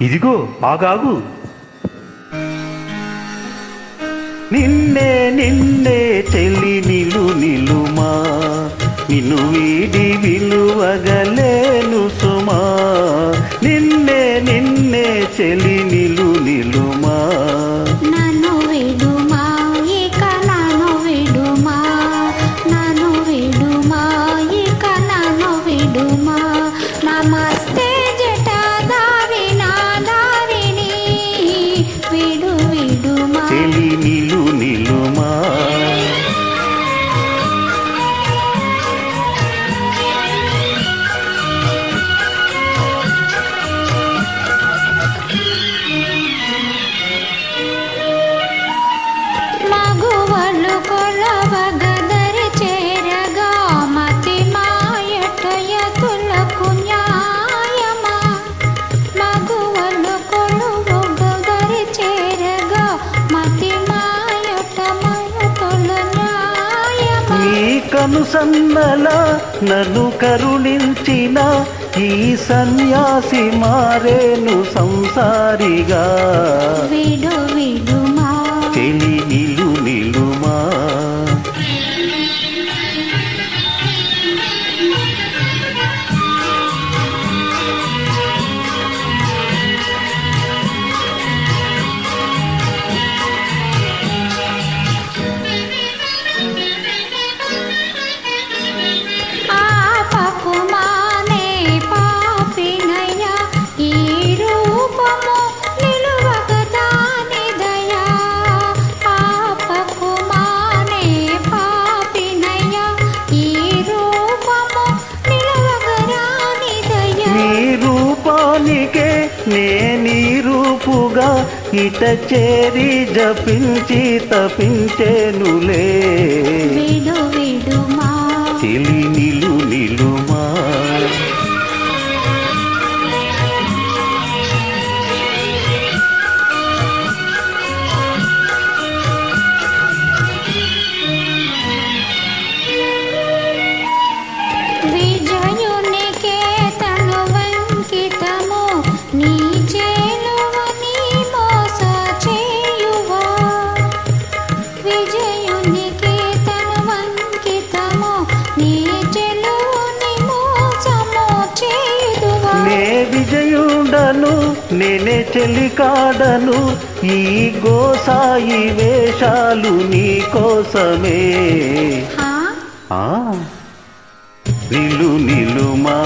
ఇదిగో ఆగాగు. నిన్నే నిన్నే చెల్లి నిలు నిలుమా. నిన్ను వీడి విలువగలేను సుమా. నిన్నే నిన్నే చెలి నిలు నిలుమా. నీ సన్నల నన్ను కరుణించిన ఈ సన్యాసి మారేను సంసారిగా. నే నీ రూపుగా ఇట చేరి జపించి తపించేనులే. విడు విడుమా చెలి నే విజయుడను నేనే చెలికాడను ఈ గోసాయి వేషాలు నీ కోసమే. నిలు నిలుమా?